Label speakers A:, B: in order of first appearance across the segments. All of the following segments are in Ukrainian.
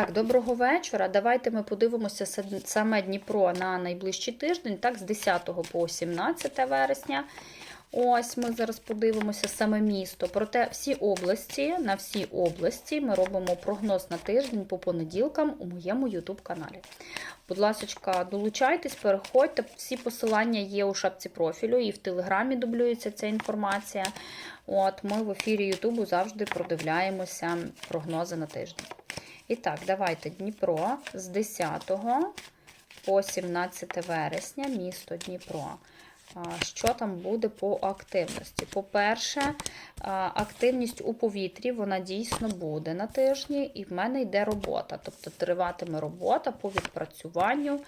A: Так, доброго вечора. Давайте ми подивимося саме Дніпро на найближчий тиждень, так, з 10 по 17 вересня. Ось ми зараз подивимося саме місто. Проте всі області, на всі області ми робимо прогноз на тиждень по понеділкам у моєму YouTube каналі. Будь ласка, долучайтесь, переходьте. Всі посилання є у шапці профілю і в Телеграмі дублюється ця інформація. От ми в ефірі Ютубу завжди продивляємося прогнози на тиждень. І так, давайте Дніпро з 10 по 17 вересня, місто Дніпро. Що там буде по активності? По-перше, активність у повітрі вона дійсно буде на тижні, і в мене йде робота. Тобто триватиме робота по відпрацюванню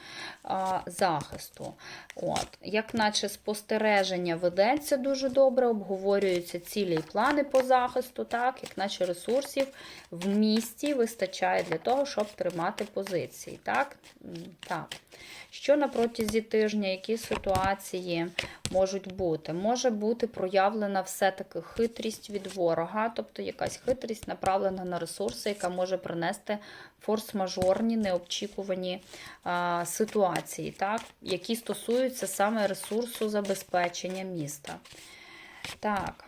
A: захисту. От. Як наче спостереження ведеться дуже добре, обговорюються цілі і плани по захисту, так, як наче ресурсів в місті вистачає для того, щоб тримати позиції. Так? Так. Що на протязі тижня, які ситуації можуть бути? Може бути проявлена все-таки хитрість від ворога, тобто якась хитрість направлена на ресурси, яка може принести форс-мажорні, неочікувані а, ситуації, так? які стосуються саме ресурсу забезпечення міста. Так.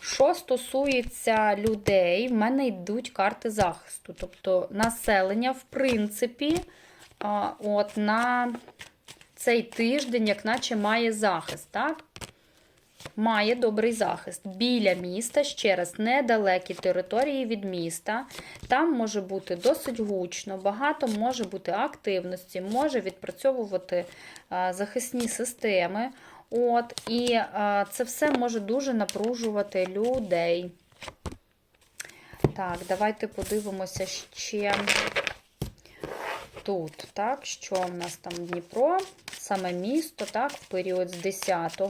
A: Що стосується людей, в мене йдуть карти захисту. Тобто населення, в принципі, от на цей тиждень, як наче має захист, так? Має добрий захист біля міста, ще раз, недалекі території від міста. Там може бути досить гучно, багато може бути активності, може відпрацьовувати а, захисні системи. От, і а, це все може дуже напружувати людей. Так, давайте подивимося ще тут, так, що в нас там Дніпро, саме місто, так, в період з 10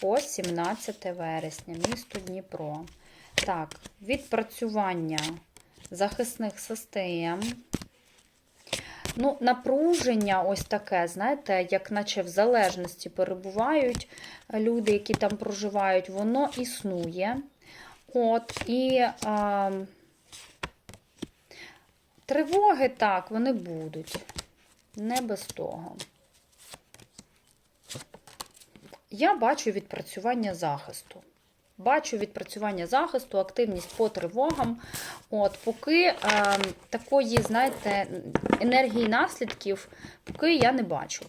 A: по 17 вересня, місто Дніпро. Так, відпрацювання захисних систем. Ну, напруження ось таке, знаєте, як наче в залежності перебувають люди, які там проживають, воно існує. От, і а, тривоги, так, вони будуть. Не без того. Я бачу відпрацювання захисту. Бачу відпрацювання захисту, активність по тривогам. От, поки е, такої, знаєте, енергії наслідків, поки я не бачу.